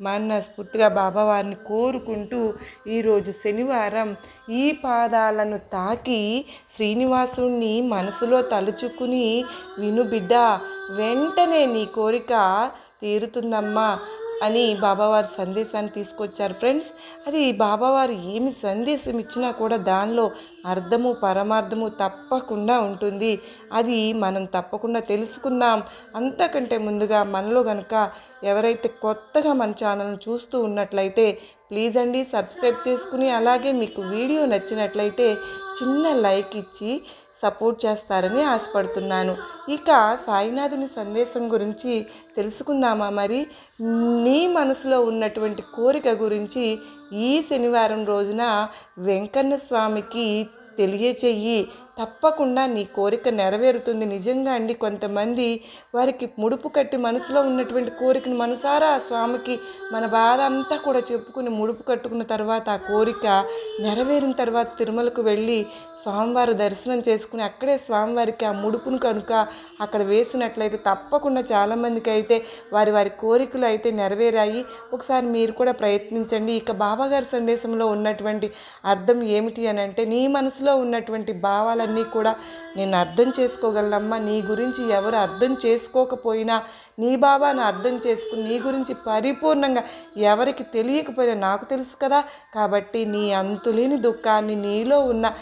మనస్ఫూర్తిగా బాబావారిని కోరుకుంటూ ఈరోజు శనివారం ఈ పాదాలను తాకి శ్రీనివాసుణ్ణి మనసులో తలుచుకుని విను బిడ్డ వెంటనే నీ కోరిక తీరుతుందమ్మా. అని బాబావారి సందేశాన్ని తీసుకొచ్చారు ఫ్రెండ్స్. అది బాబావారు ఏమి సందేశం ఇచ్చినా కూడా దానిలో అర్థము పరమార్థము తప్పకుండా ఉంటుంది. అది మనం తప్పకుండా తెలుసుకుందాం. అంతకంటే ముందుగా మనలో కనుక ఎవరైతే కొత్తగా మన ఛానల్ను చూస్తూ ఉన్నట్లయితే ప్లీజ్ అండి సబ్స్క్రైబ్ చేసుకుని అలాగే మీకు వీడియో నచ్చినట్లయితే చిన్న లైక్ ఇచ్చి సపోర్ట్ చేస్తారని ఆశపడుతున్నాను. ఇక సాయినాథుని సందేశం గురించి తెలుసుకుందామా మరి? నీ మనసులో ఉన్నటువంటి కోరిక గురించి ఈ శనివారం రోజున వెంకన్న స్వామికి తెలియచెయ్యి. తప్పకుండా నీ కోరిక నెరవేరుతుంది. నిజంగా అండి కొంతమంది వారికి ముడుపు కట్టి మనసులో ఉన్నటువంటి కోరికను మనసారా ఆ స్వామికి మన బాధ అంతా కూడా చెప్పుకుని ముడుపు కట్టుకున్న తర్వాత ఆ కోరిక నెరవేరిన తర్వాత తిరుమలకు వెళ్ళి స్వామివారి దర్శనం చేసుకుని అక్కడే స్వామివారికి ఆ ముడుపును కనుక అక్కడ వేసినట్లయితే తప్పకుండా చాలామందికి అయితే వారి వారి కోరికలు అయితే నెరవేరాయి. ఒకసారి మీరు కూడా ప్రయత్నించండి. ఇక బాబాగారి సందేశంలో ఉన్నటువంటి అర్థం ఏమిటి అని అంటే నీ మనసులో ఉన్నటువంటి భావాలన్నీ కూడా నేను అర్థం చేసుకోగలనమ్మా. నీ గురించి ఎవరు అర్థం చేసుకోకపోయినా నీ బాబాను అర్థం చేసుకుని నీ గురించి పరిపూర్ణంగా ఎవరికి తెలియకపోయినా నాకు తెలుసు కదా. కాబట్టి నీ అంతులేని దుఃఖాన్ని నీలో ఉన్న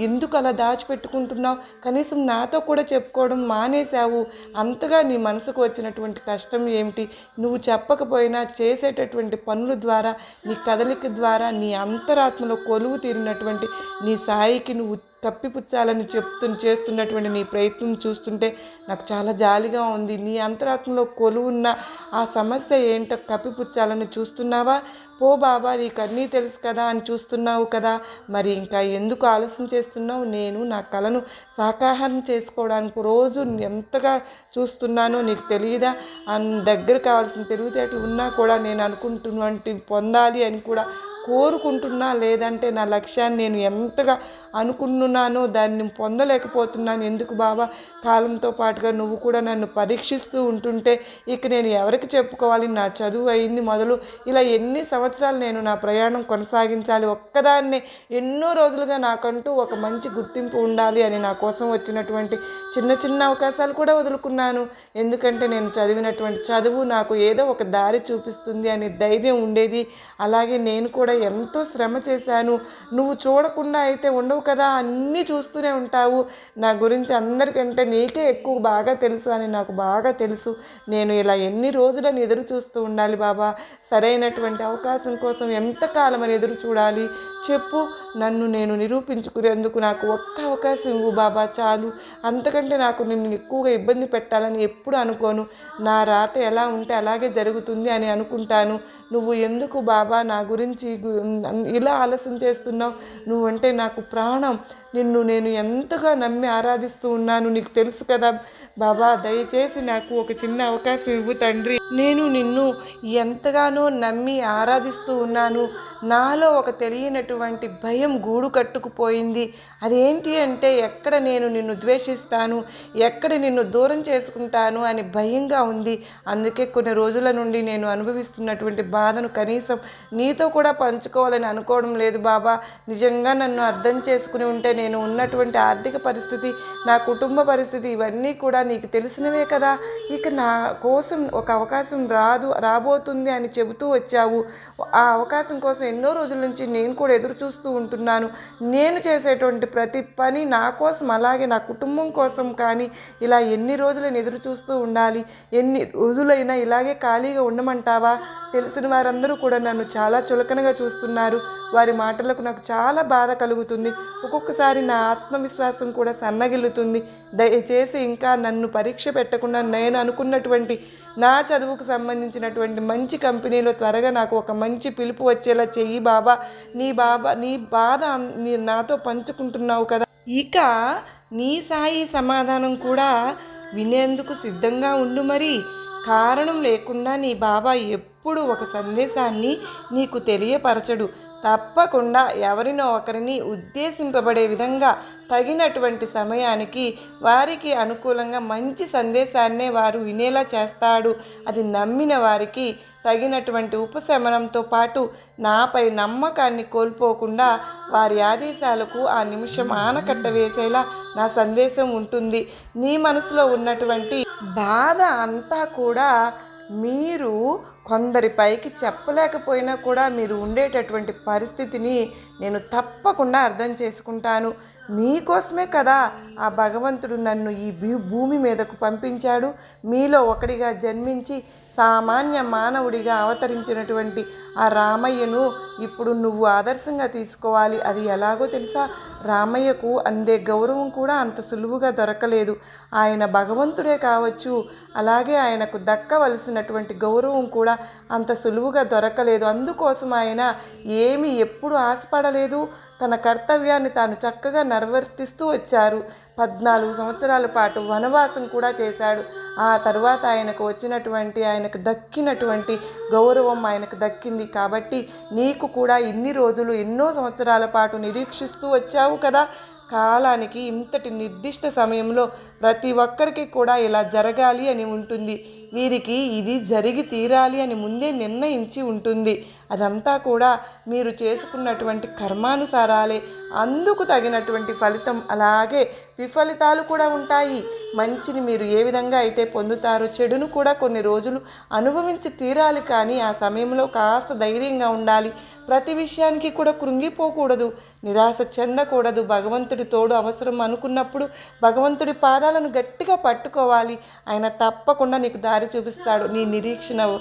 ఎందుకు అలా దాచిపెట్టుకుంటున్నావు? కనీసం నాతో కూడా చెప్పుకోవడం మానేశావు. అంతగా నీ మనసుకు వచ్చినటువంటి కష్టం ఏమిటి? నువ్వు చెప్పకపోయినా చేసేటటువంటి పనుల ద్వారా నీ కదలిక ద్వారా నీ అంతరాత్మలో కొలువు తీరినటువంటి నీ సాయికి నువ్వు కప్పిపుచ్చాలని చెప్తు చేస్తున్నటువంటి నీ ప్రయత్నం చూస్తుంటే నాకు చాలా జాలిగా ఉంది. నీ అంతరాత్మలో కొలువున్న ఆ సమస్య ఏంటో కప్పిపుచ్చాలని చూస్తున్నావా? పో బాబా నీకు అన్నీ తెలుసు కదా అని చూస్తున్నావు కదా. మరి ఇంకా ఎందుకు ఆలస్యం చేస్తున్నావు? నేను నా కళను సాకాహారం చేసుకోవడానికి రోజు ఎంతగా చూస్తున్నానో నీకు తెలియదా అని దగ్గర కావాల్సిన తెలివితేటలు ఉన్నా కూడా నేను అనుకుంటున్నటువంటి పొందాలి అని కూడా కోరుకుంటున్నా. లేదంటే నా లక్ష్యాన్ని నేను ఎంతగా అనుకుంటున్నానో దాన్ని పొందలేకపోతున్నాను. ఎందుకు బాబా కాలంతో పాటుగా నువ్వు కూడా నన్ను పరీక్షిస్తూ ఉంటుంటే ఇక నేను ఎవరికి చెప్పుకోవాలి? నా చదువు అయింది మొదలు. ఇలా ఎన్ని సంవత్సరాలు నేను నా ప్రయాణం కొనసాగించాలి? ఒక్కదాన్నే ఎన్నో రోజులుగా నాకంటూ ఒక మంచి గుర్తింపు ఉండాలి అని నా కోసం వచ్చినటువంటి చిన్న చిన్న అవకాశాలు కూడా వదులుకున్నాను. ఎందుకంటే నేను చదివినటువంటి చదువు నాకు ఏదో ఒక దారి చూపిస్తుంది అనే ధైర్యం ఉండేది. అలాగే నేను కూడా ఎంతో శ్రమ చేశాను. నువ్వు చూడకుండా అయితే ఉండవు కదా అన్నీ చూస్తూనే ఉంటావు. నా గురించి అందరికంటే నీకే ఎక్కువ బాగా తెలుసు అని నాకు బాగా తెలుసు. నేను ఇలా ఎన్ని రోజులని ఎదురు చూస్తూ ఉండాలి బాబా. సరైనటువంటి అవకాశం కోసం ఎంతకాలం అని ఎదురు చూడాలి? చెప్పు. నన్ను నేను నిరూపించుకునేందుకు నాకు ఒక్క అవకాశం ఇవ్వు బాబా చాలు. అంతకంటే నాకు నిన్ను ఎక్కువగా ఇబ్బంది పెట్టాలని ఎప్పుడు అనుకోను. నా రాత ఎలా ఉంటే అలాగే జరుగుతుంది అని అనుకుంటాను. నువ్వు ఎందుకు బాబా నా గురించి ఇలా ఆలస్యం చేస్తున్నావు? నువ్వంటే నాకు ప్రాణం. నిన్ను నేను ఎంతగా నమ్మి ఆరాధిస్తూ ఉన్నాను నీకు తెలుసు కదా. బాబా దయచేసి నాకు ఒక చిన్న అవకాశం ఇవ్వు తండ్రి. నేను నిన్ను ఎంతగానో నమ్మి ఆరాధిస్తూ ఉన్నాను. నాలో ఒక తెలియనటువంటి భయం గూడు కట్టుకుపోయింది. అదేంటి అంటే ఎక్కడ నేను నిన్ను ద్వేషిస్తాను? ఎక్కడ నిన్ను దూరం చేసుకుంటాను? అని భయంగా ఉంది. అందుకే కొన్ని రోజుల నుండి నేను అనుభవిస్తున్నటువంటి బాధను కనీసం నీతో కూడా పంచుకోవాలని అనుకోవడం లేదు బాబా. నిజంగా నన్ను అర్థం చేసుకుని ఉంటే నేను ఉన్నటువంటి ఆర్థిక పరిస్థితి నా కుటుంబ పరిస్థితి ఇవన్నీ కూడా నీకు తెలిసినవే కదా. ఇక నా కోసం ఒక అవకాశం అవకాశం రాదు రాబోతుంది అని చెబుతూ వచ్చావు. ఆ అవకాశం కోసం ఎన్నో రోజుల నుంచి నేను కూడా ఎదురు చూస్తూ ఉంటున్నాను. నేను చేసేటువంటి ప్రతి పని నా కోసం అలాగే నా కుటుంబం కోసం కానీ ఇలా ఎన్ని రోజులైనా ఎదురు చూస్తూ ఉండాలి? ఎన్ని రోజులైనా ఇలాగే ఖాళీగా ఉండమంటావా? తెలిసిన వారందరూ కూడా నన్ను చాలా చులకనగా చూస్తున్నారు. వారి మాటలకు నాకు చాలా బాధ కలుగుతుంది. ఒక్కొక్కసారి నా ఆత్మవిశ్వాసం కూడా సన్నగిల్లుతుంది. దయచేసి ఇంకా నన్ను పరీక్ష పెట్టకుండా నేను అనుకున్నటువంటి నా చదువుకు సంబంధించినటువంటి మంచి కంపెనీలో త్వరగా నాకు ఒక మంచి పిలుపు వచ్చేలా చెయ్యి బాబా. నీ బాబా నీ బాధ నీ నాతో పంచుకుంటున్నావు కదా. ఇక నీ సాయి సమాధానం కూడా వినేందుకు సిద్ధంగా ఉండు మరి. కారణం లేకుండా నీ బాబా ఎప్పుడు ఒక సందేశాన్ని నీకు తెలియపరచడు. తప్పకుండా ఎవరినో ఒకరిని ఉద్దేశింపబడే విధంగా తగినటువంటి సమయానికి వారికి అనుకూలంగా మంచి సందేశాన్నే వారు వినేలా చేస్తాడు. అది నమ్మిన వారికి తగినటువంటి ఉపశమనంతో పాటు నాపై నమ్మకాన్ని కోల్పోకుండా వారి ఆదేశాలకు ఆ నిమిషం ఆనకట్ట వేసేలా నా సందేశం ఉంటుంది. నీ మనసులో ఉన్నటువంటి బాధ అంతా కూడా మీరు కొందరి పైకి చెప్పలేకపోయినా కూడా మీరు ఉండేటటువంటి పరిస్థితిని నేను తప్పకుండా అర్థం చేసుకుంటాను. మీకోసమే కదా ఆ భగవంతుడు నన్ను ఈ భూమి మీదకు పంపించాడు. మీలో ఒకడిగా జన్మించి సామాన్య మానవుడిగా అవతరించినటువంటి ఆ రామయ్యను ఇప్పుడు నువ్వు ఆదర్శంగా తీసుకోవాలి. అది ఎలాగో తెలుసా? రామయ్యకు అందే గౌరవం కూడా అంత సులువుగా దొరకలేదు. ఆయన భగవంతుడే కావచ్చు అలాగే ఆయనకు దక్కవలసినటువంటి గౌరవం కూడా అంత సులువుగా దొరకలేదు. అందుకోసం ఆయన ఏమీ ఎప్పుడు ఆశపడలేదు. తన కర్తవ్యాన్ని తాను చక్కగా నిర్వర్తిస్తూ వచ్చారు. పద్నాలుగు సంవత్సరాల పాటు వనవాసం కూడా చేశాడు. ఆ తర్వాత ఆయనకు వచ్చినటువంటి ఆయనకు దక్కినటువంటి గౌరవం ఆయనకు దక్కింది. కాబట్టి నీకు కూడా ఇన్ని రోజులు ఎన్నో సంవత్సరాల పాటు నిరీక్షిస్తూ వచ్చావు కదా. కాలానికి ఇంతటి నిర్దిష్ట సమయంలో ప్రతి ఒక్కరికి కూడా ఇలా జరగాలి అని ఉంటుంది. వీరికి ఇది జరిగి తీరాలి అని ముందే నిర్ణయించి ఉంటుంది. అదంతా కూడా మీరు చేసుకున్నటువంటి కర్మానుసారాలే అందుకు తగినటువంటి ఫలితం అలాగే విఫలితాలు కూడా ఉంటాయి. మంచిని మీరు ఏ విధంగా అయితే పొందుతారో చెడును కూడా కొన్ని రోజులు అనుభవించి తీరాలి కానీ ఆ సమయంలో కాస్త ధైర్యంగా ఉండాలి. ప్రతి విషయానికి కూడా కృంగిపోకూడదు నిరాశ చెందకూడదు. భగవంతుడి తోడు అవసరం అనుకున్నప్పుడు భగవంతుడి పాదాలను గట్టిగా పట్టుకోవాలి. ఆయన తప్పకుండా నీకు దారి చూపిస్తాడు. నీ నిరీక్షణ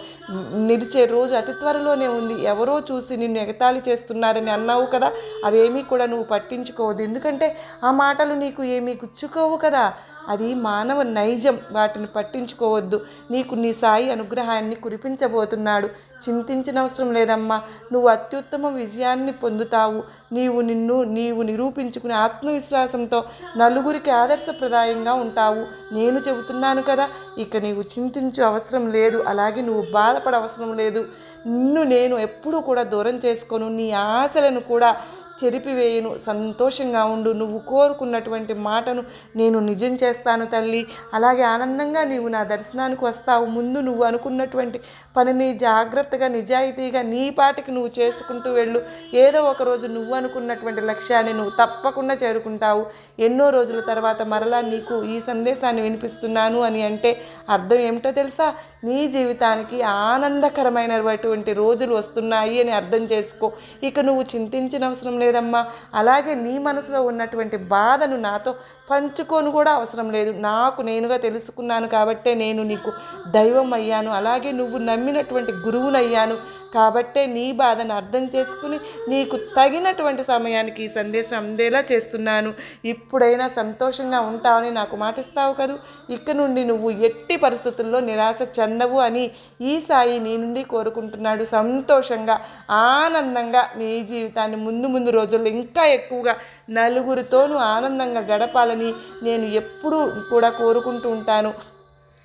నిలిచే రోజు అతి త్వరలోనే ఉంది. ఎవరో చూసి నిన్ను ఎగతాళి చేస్తున్నారని అన్నావు కదా అవేమీ కూడా నువ్వు పట్టించుకోవద్దు. ఎందుకంటే ఆ మాటలు నీకు ఏమీ గుచ్చుకోవు కదా. అది మానవ నైజం వాటిని పట్టించుకోవద్దు. నీకు నీ సాయి అనుగ్రహాన్ని కురిపించబోతున్నాడు. చింతించిన అవసరం లేదమ్మా. నువ్వు అత్యుత్తమ విజయాన్ని పొందుతావు. నీవు నిన్ను నీవు నిరూపించుకునే ఆత్మవిశ్వాసంతో నలుగురికి ఆదర్శప్రదాయంగా ఉంటావు. నేను చెబుతున్నాను కదా ఇక నీవు చింతించు అవసరం లేదు. అలాగే నువ్వు బాధపడ అవసరం లేదు. నిన్ను నేను ఎప్పుడూ కూడా దూరం చేసుకోను. నీ ఆశలను కూడా చెరిపివేయను. సంతోషంగా ఉండు. నువ్వు కోరుకున్నటువంటి మాటను నేను నిజం చేస్తాను తల్లి. అలాగే ఆనందంగా నీవు నా దర్శనానికి వస్తావు. ముందు నువ్వు అనుకున్నటువంటి పనిని జాగ్రత్తగా నిజాయితీగా నీ పాటికి నువ్వు చేసుకుంటూ వెళ్ళు. ఏదో ఒక రోజు నువ్వు అనుకున్నటువంటి లక్ష్యాన్ని నువ్వు తప్పకుండా చేరుకుంటావు. ఎన్నో రోజుల తర్వాత మరలా నీకు ఈ సందేశాన్ని వినిపిస్తున్నాను అని అంటే అర్థం ఏమిటో తెలుసా? నీ జీవితానికి ఆనందకరమైనటువంటి రోజులు వస్తున్నాయి అని అర్థం చేసుకో. ఇక నువ్వు చింతించిన అవసరం లేదమ్మా అలాగే నీ మనసులో ఉన్నటువంటి బాధను నాతో పంచుకోను కూడా అవసరం లేదు. నాకు నేనుగా తెలుసుకున్నాను కాబట్టే నేను నీకు దైవం అయ్యాను. అలాగే నువ్వు నమ్మినటువంటి గురువునయ్యాను కాబట్టే నీ బాధను అర్థం చేసుకుని నీకు తగినటువంటి సమయానికి ఈ సందేశం అందేలా చేస్తున్నాను. ఇప్పుడైనా సంతోషంగా ఉంటావని నాకు మాటిస్తావు కదూ. ఇక నుండి నువ్వు ఎట్టి పరిస్థితుల్లో నిరాశ చెందవు అని ఈ సాయి నీ నుండి కోరుకుంటున్నాడు. సంతోషంగా ఆనందంగా నీ జీవితాన్ని ముందు ముందు రోజుల్లో ఇంకా ఎక్కువగా నలుగురితోనూ ఆనందంగా గడపాలని నేను ఎప్పుడూ కూడా కోరుకుంటూ ఉంటాను.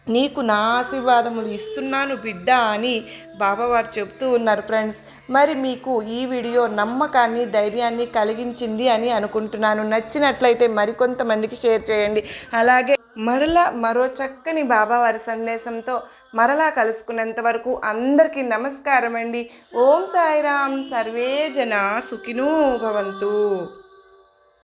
నీకు నా ఆశీర్వాదములు ఇస్తున్నాను బిడ్డ అని బాబావారు చెప్తూ ఉన్నారు ఫ్రెండ్స్. మరి మీకు ఈ వీడియో నమ్మకాన్ని ధైర్యాన్ని కలిగించింది అని అనుకుంటున్నాను. నచ్చినట్లయితే మరికొంతమందికి షేర్ చేయండి. అలాగే మరలా మరో చక్కని బాబావారి సందేశంతో మరలా కలుసుకున్నంత వరకు అందరికీ నమస్కారం అండి ఓం సాయిరామ్. సర్వే జన సుఖినో భవంతు.